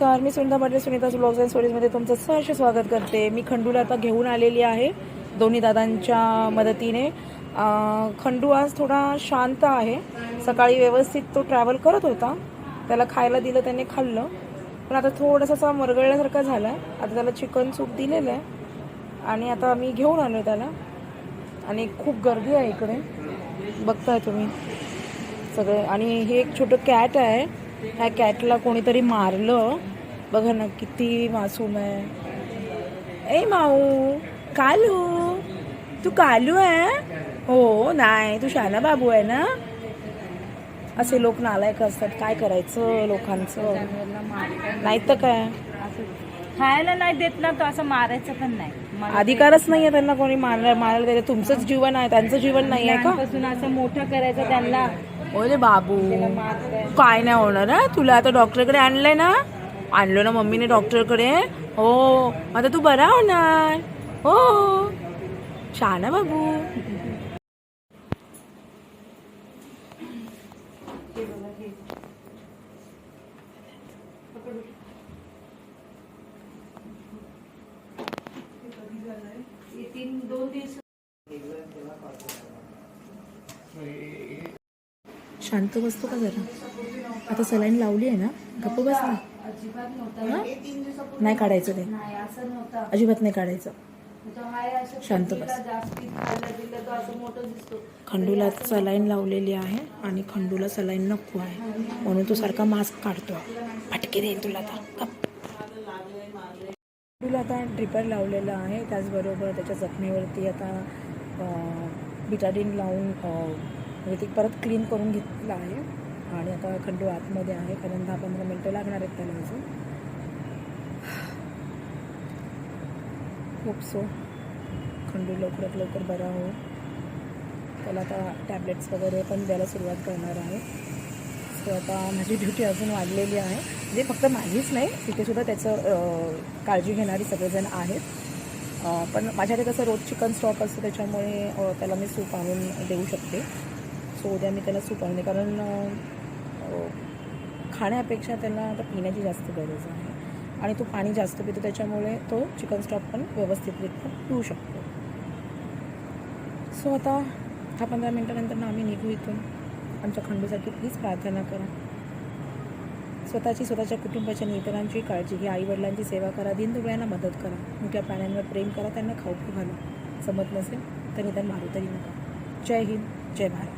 नमस्कार मी Sunita Patil Sunita blogs and स्टोरीजमध्ये तुमचं सहर्ष स्वागत करते. मी खंडूला आता घेऊन आलेली आहे दोन्ही दादांच्या मदतीने. खंडू आज थोडा शांत आहे. सकाळी व्यवस्थित तो ट्रॅव्हल करत होता. त्याला खायला दिलं त्याने खाल्लं. पण आता थोडासा असा मरगळल्यासारखा झाला आहे आता त्याला चिकन सूप दिलेलं आहे. आणि आता मी घेऊन आलो त्याला. आणि खूप गर्दी आहे इकडे. बघताय तुम्ही सगळे. आणि हे एक छोटं कॅट आहे. ह्या कॅटला कोणीतरी मारलं. बघा ना किती मासूम आहे. ए माऊ कालू तू कालू आहे? हो नाही तू शाना बाबू आहे ना? असे लोक नालायक असतात. काय करायचं लोकांचं? नाही तर काय? खायला नाही देत ना तो असं मारायचं पण नाही. अधिकारच नाहीये त्यांना कोणी मारायला मारायला तुमचंच जीवन आहे त्यांचं जीवन नाही आहे का असं मोठं करायचं त्यांना. ओले बाबू. काय नाही होणार हा? तुला आता डॉक्टरकडे आणलंय ना? आणलं ना मम्मीने डॉक्टरकडे. हो आता तू बरा होणार. हो. छान आहे बाबू. शांत बसतो का जरा? आता सलाईन लावली आहे ना गप्प बस ना. नाही काढायचं ते. अजिबात नाही काढायचं. शांत बस. खंडूला सलाईन लावलेली आहे आणि खंडूला सलाईन नको आहे. म्हणून तो सारखा मास्क काढतो फटके दे तुला आता. खंडूला आता ड्रिपर लावलेलं आहे. त्याचबरोबर त्याच्या जखमेवरती आता बिटाडीन लावून म्हणजे ती परत क्लीन करून घेतलं आहे. आणि आता खंडू आतमध्ये आहे. कारण दहा पंधरा मिनटं लागणार आहेत त्याला अजून. खूप सो. खंडू लवकरात लवकर बरा हो. त्याला आता टॅबलेट्स वगैरे पण द्यायला सुरुवात करणार आहे. सो आता माझी ड्युटी अजून वाढलेली आहे. म्हणजे फक्त माझीच नाही तिथेसुद्धा त्याचं काळजी घेणारी सगळेजण आहेत. पण माझ्याकडे कसं रोज चिकन स्टॉक असतो त्याच्यामुळे त्याला मी सूप आणून देऊ शकते. सो उद्या मी त्याला सुकवणे कारण खाण्यापेक्षा त्यांना आता पिण्याची जास्त गरज आहे. आणि तो पाणी जास्त पितो त्याच्यामुळे तो चिकन स्टॉक पण व्यवस्थितरित्या पिऊ शकतो. सो आता दहा पंधरा मिनटानंतर ना आम्ही निघू इथून. आमच्या खंडूसाठी प्लीज प्रार्थना करा. स्वतःची स्वतःच्या कुटुंबाच्या इतरांची काळजी घ्या. आईवडिलांची सेवा करा. दिनदुबळ्यांना मदत करा. मोठ्या प्राण्यांवर प्रेम करा. त्यांना खाऊ घाला. जमत नसेल तर निदान मारू तरी नका. जय हिंद जय भारत.